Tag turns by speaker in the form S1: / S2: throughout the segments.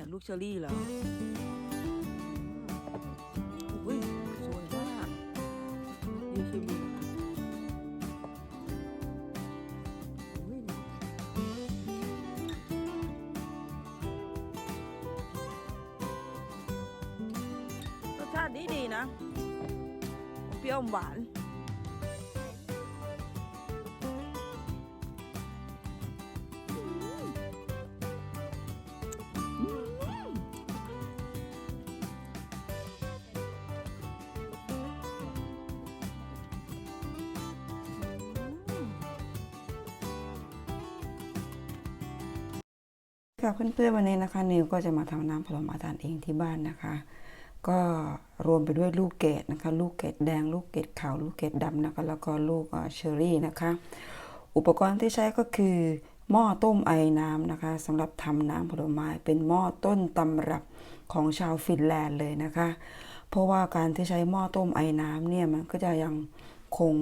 S1: เนี่ย ลูกเชอรี่เหรออุ้ยสวยมากรสชาติดีดีนะ เปรี้ยวหวาน
S2: ค่ะเพื่อนๆวันนี้นะคะนิวก็จะมาทำน้ำผลไม้ทานเองที่บ้านนะคะ ก็รวมไปด้วยลูกเกดนะคะ ลูกเกดแดง ลูกเกดขาว ลูกเกดดำนะคะ แล้วก็ลูกเชอรี่นะคะ อุปกรณ์ที่ใช้ก็คือหม้อต้มไอน้ำนะคะสำหรับทำน้ำผลไม้เป็นหม้อต้นตำรับของชาวฟินแลนด์เลยนะคะ เพราะว่าการที่ใช้หม้อต้มไอน้ำเนี่ยมันก็จะยังคง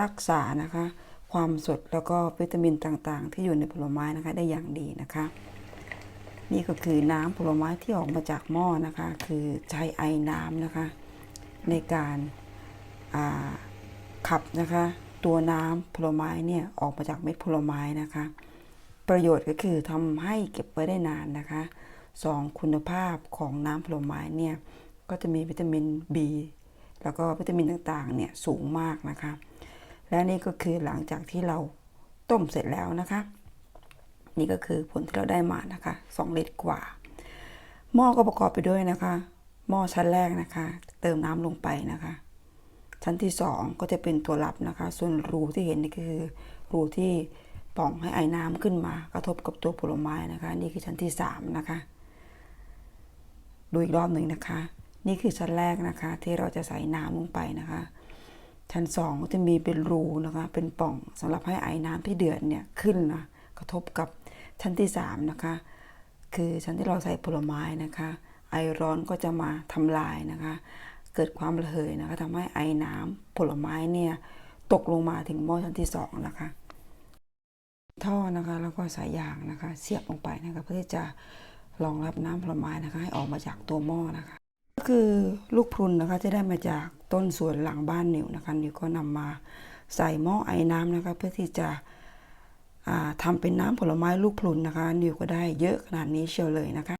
S2: รักษานะคะ ความสดแล้วก็วิตามินต่างๆ ที่อยู่ในผลไม้นะคะได้อย่างดีนะคะ นี่ก็คือน้ำผลไม้ที่ออกมาจากหม้อนะคะ คือใช้ไอน้ำนะคะ ในการาขับนะคะ ตัวน้ำผลไม้เนี่ยออกมาจากเม็ดผลไม้นะคะ ประโยชน์ก็คือทำให้เก็บไว้ได้นานนะคะสองคุณภาพของน้ำผลไม้เนี่ยก็จะมีวิตามิน B แล้วก็วิตามินต่างๆเนี่ยสูงมากนะคะ และนี่ก็คือหลังจากที่เราต้มเสร็จแล้วนะคะ นี่ก็คือผลที่เราได้มานะคะ2ลิตรกว่า หม้อก็ประกอบไปด้วยนะคะ หม้อชั้นแรกนะคะ เติมน้ำลงไปนะคะ ชั้นที่ 2 ก็จะเป็นตัวรับนะคะ ส่วนรูที่เห็นนี่ก็คือรูที่ป่องให้ไอ้น้ำขึ้นมา กระทบกับตัวผลไม้นะคะ นี่คือชั้นที่3นะคะดูอีกรอบหนึ่งนะคะ นี่คือชั้นแรกนะคะ ที่เราจะใส่น้ำลงไปนะคะ ชั้นสองก็จะมีเป็นรูนะคะ เป็นป่องสำหรับให้ไอ้น้ำที่เดือดเนี่ยขึ้นนะกระทบกับ ชั้นที่สามนะคะคือชั้นที่เราใส่ผลไม้นะคะ ไอร้อนก็จะมาทำลายนะคะ เกิดความระเหยนะคะทำให้ไอน้ำผลไม้เนี่ยตกลงมาถึงหม้อชั้นที่สองนะคะ ท่อนะคะแล้วก็สายยางนะคะ เสียบลงไปนะคะเพื่อที่จะรองรับน้ำผลไม้นะคะ ให้ออกมาจากตัวหม้อนะคะ ก็คือลูกพรุนนะคะจะได้มาจากต้นสวนหลังบ้านนิวนะคะนิวก็นำมาใส่หม้อไอ้น้ำนะคะ เพื่อที่จะ อ่าทำเป็นน้ำผลไม้ลูกพรุนนะคะนิวก็ได้เยอะขนาดนี้เชียวเลยนะคะ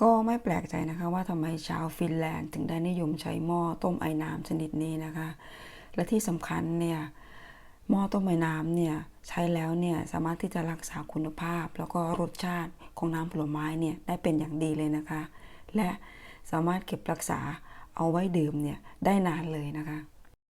S2: ก็ไม่แปลกใจนะคะว่าทำไมชาวฟินแลนด์ถึงได้นิยมใช้หม้อต้มไอ้น้ำชนิดนี้นะคะ และที่สำคัญเนี่ยหม้อต้มไอ้น้ำเนี่ยใช้แล้วเนี่ยสามารถที่จะรักษาคุณภาพ แล้วก็รสชาติของน้ำผลไม้เนี่ยได้เป็นอย่างดีเลยนะคะ และสามารถเก็บรักษาเอาไว้ดื่มเนี่ยได้นานเลยนะคะ